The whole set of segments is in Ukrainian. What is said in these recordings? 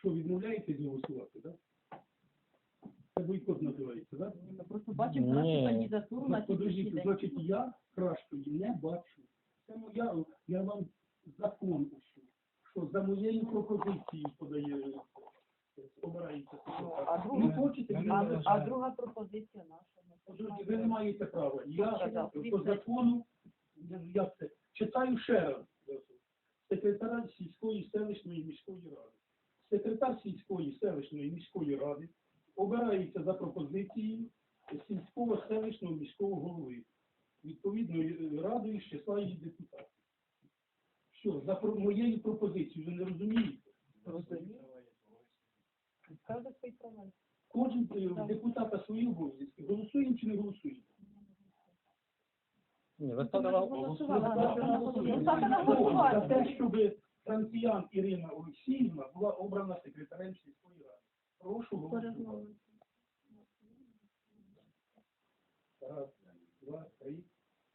Що, відмовляєтесь голосувати, так? Це бойкот називається, так? Ми просто бачимо нашу кандидатуру на сьогоднішній Подождіть, значить, я кращої не бачу. Це моя, я вам закон ушу, що за моєю пропозицією подає, обирається А друга- Не хочете, Я А, а друга пропозиція наша. Подождіть, ви не маєте права. Я по закону, як це, читаю ще раз. Секретар сільської селищної міської ради. Секретар сільської селищної міської ради обирається за пропозицією сільського селищного міського голови відповідною радою з числа її депутатів. Що, за про- моєю пропозицією, ви не розумієте? Права. Кожен е, депутата свої обов'язки. Голосуємо чи не голосуємо? Ні, ви ставили голосувати. те, щоб Франціян Ірина Олексіївна була обрана секретарем сільської ради. Прошу голосувати. Раз, два, три,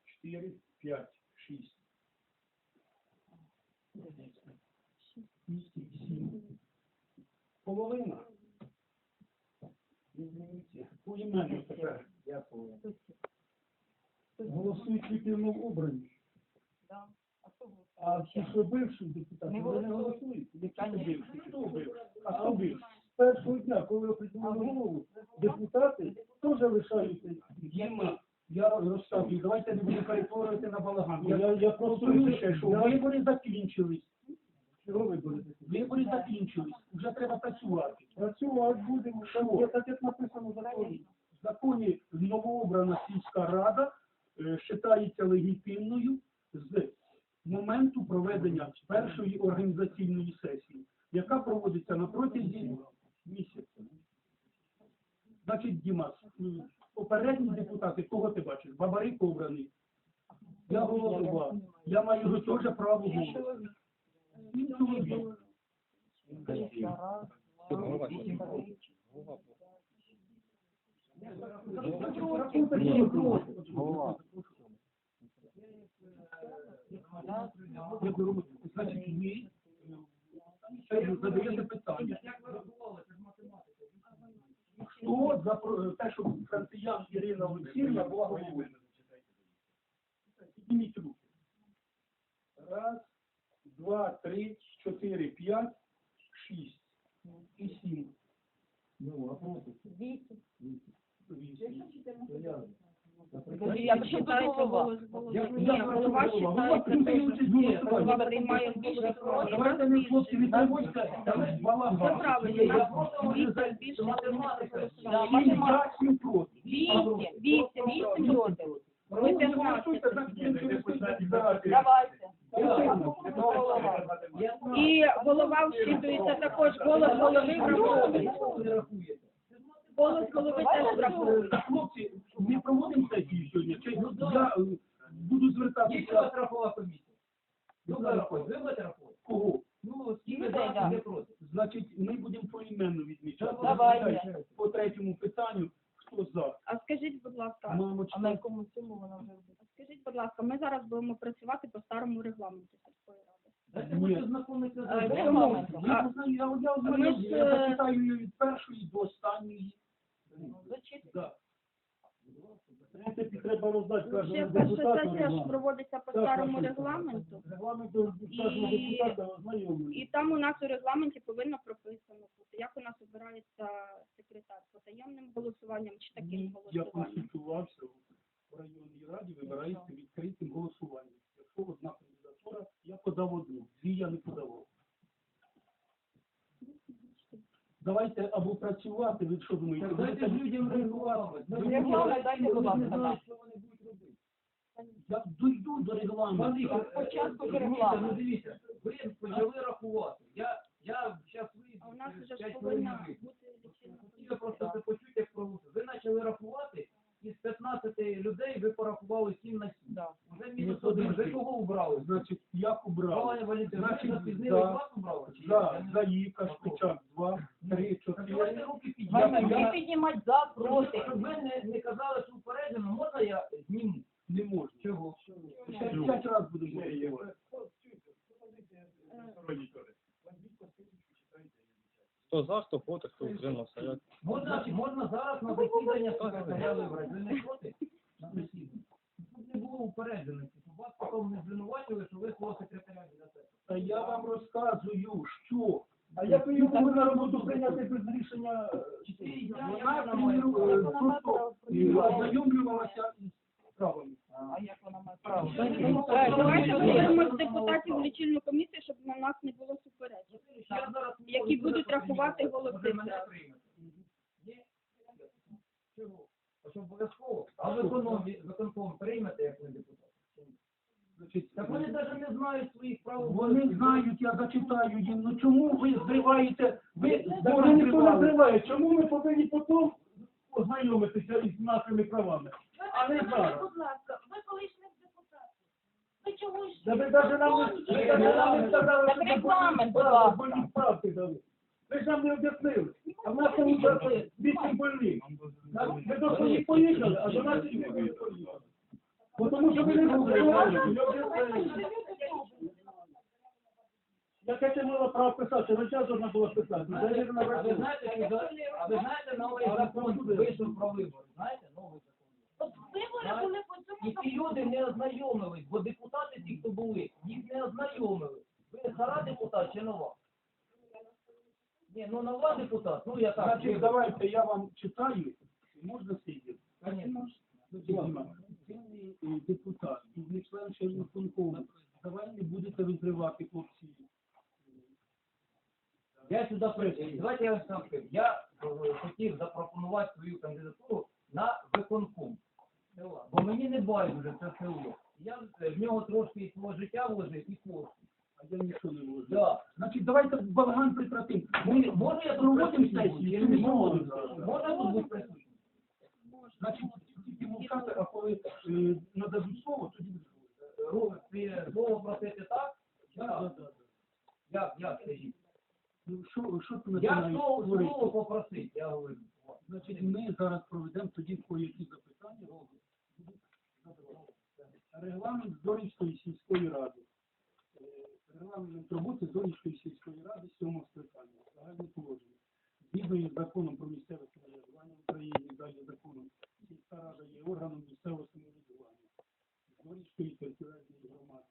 чотири, п'ять, шість. Сім. Половина. Візьміться. Поіменно тепер. Дякую. Голосують випівно обрані. Да. А ті, що бивші депутати, вони не голосують. Які Конечно. бивші? Хто бивший? А хто бивший? З першого дня, коли оприділили голову, депутати теж лишаються діями. Я розказую, давайте не будемо перетворювати на балаган. Я, я просто ще, що вибори закінчились. Чого вибори закінчились? Вибори закінчились. Вже треба працювати. Працювати будемо. Що? Є так, як написано в законі. В законі новообрана сільська рада е, вважається легітимною моменту проведення першої організаційної сесії, яка проводиться на протязі місяця. Значить, Дімас, попередні депутати, кого ти бачиш? Бабарик обраний. Я голова. Я маю теж право голосу. Сім чоловік. Голова. Два, три, Голова. Голова. Я беру, значить, ви е, задаєте питання. Хто за те, щоб Франціян Ірина Олексіївна була головою? Підніміть руки. Раз, два, три, чотири, п'ять, шість і сім. Ну, а проти? вісім. Вісім. Голос. Я- голос проти. Давайте не хлопці проти. Вісім, вісім, вісім проти. Ви Ну, 15. голосуйте, значить, він через тиждень збирати. Давайте. І голова вчитується також. Голос голови враховується. Голос голови теж враховується. Хлопці, ми проводимо сесію сьогодні. Чи я е, буду звертатися рахова комісія. до Ви рахуєте, ви будете рахувати? кого? Ну, скільки Людей, за, да. скільки проти. Значить, ми будемо поіменно відмічати. Давайте. По третьому питанню, хто за? А скажіть, будь ласка. А на якому цьому вона вже буде? скажіть, будь ласка, ми зараз будемо працювати по старому регламенту сільської ради. Ні. Я не знаю, я, я, Ми я, ж, я е, зачитаю її від першої до останньої. Да. В принципі, треба роздати Ще кожному перша депутату сесія ж регламент. проводиться по Так, старому так, регламенту, Регламент до кожного І- депутата ознайомлений. і там у нас у регламенті повинно прописано бути, як у нас обирається секретар потаємним голосуванням чи таким Я голосуванням. консультувався в районній раді, вибирається відкритим голосуванням. Якщо одна кандидатура, я подав одну, дві я не подавав. Давайте або працювати, ви що думаєте? Так дайте ж людям. Ну, вони ласка, не нам. що вони будуть робити. Я дойду до регламенту. Спочатку ж регламент. ну дивіться, ви почали рахувати. Я, я зараз. А у нас вже ж п'ять повинна бути лічильна Хотіли просто це почути, як проводити. Ви почали рахувати, із 15 людей ви порахували 7 на 7. Да. Вже мінус один. Ви кого убрали? Значить, як убрав? Павло Валентинович, Значить, ви запізнили за- вас убрали? чи? За, не- Шпичак, два, три, Так Давайте руки піднімемо. я- піднімати за, проти. Щоб ви не, не казали, що упереджено, можна я зніму? Не можна. Чого? Ще п'ять разів буду голосувати. Хто проти, хто утримався. Як... Можна, можна зараз на засідання секретаря вибрати. Ви не проти? На засідання. Щоб не було упередженості, щоб вас потім не звинувачили, що ви свого секретаря віддасте. Та я вам розказую, що. А як ви його на роботу прийняти без рішення? Вона прийняла, е, просто е, ознайомлювалася із справами. А як вона має право? Давайте з депутатів в лічильну комісію, щоб на нас не було суперечок. Я зараз Які будуть рахувати голоси. Чого? Обов'язково? А виконком, виконком приймете, як ви депутат? Так вони навіть не знають своїх прав. Вони знають, я зачитаю їм, ну чому ви зриваєте, ви вони ніхто не зриває, чому ми повинні потім ознайомитися із нашими правами? А не зараз. Будь ласка, ви колишній депутат. Ви чогось... Да ви навіть нам не, ви сказали, що справи, больні справки дали. Ви ж нам не об'яснили. А в нас там вже вісім больних. Ми до своїх поїхали, а до нас і не поїхали. Бо тому що ви не об'яснили. Яке ти мала право писати? На час можна було писати. Ви знаєте, а ви знаєте новий закон вийшов про вибори? Знаєте, новий закон. Вибори були по цьому І ці люди не ознайомились, бо депутати ті, хто були, їх не ознайомили. Ви стара депутат чи нова? Ні, ну нова депутат, ну я так. Значить, давайте я вам читаю. Можна сидіти? Конечно. Е, депутат, не член Чернігонкому. Давай не будете розривати хлопці. Я сюди прийшов. Давайте я вам скажу. Я е, хотів запропонувати свою кандидатуру на виконком. Бо мені не байдуже це село. Я е, в нього трошки і свого життя вложив і коштів. Я нічого не можу. Да. Значить, давайте балаган прекратимо. Ми Може я присутній сесію, чи не не можу? Можна тут бути присутнім? Значить, тільки мовчати, а коли е, нададуть слово, тоді буде слово. Робить своє слово просити так? Да. Як, як, скажіть? Ну, що, що ти Я починаєш слово, говорити? слово попросити, я говорю. Значить, ми зараз проведемо тоді кое-які запитання. Регламент Зорівської сільської ради роботи Донецької сільської ради 7 скликання, загальні положення. Згідно з законом про місцеве самоврядування України, далі законом сільська рада є органом місцевого самоврядування Донецької територіальної громади,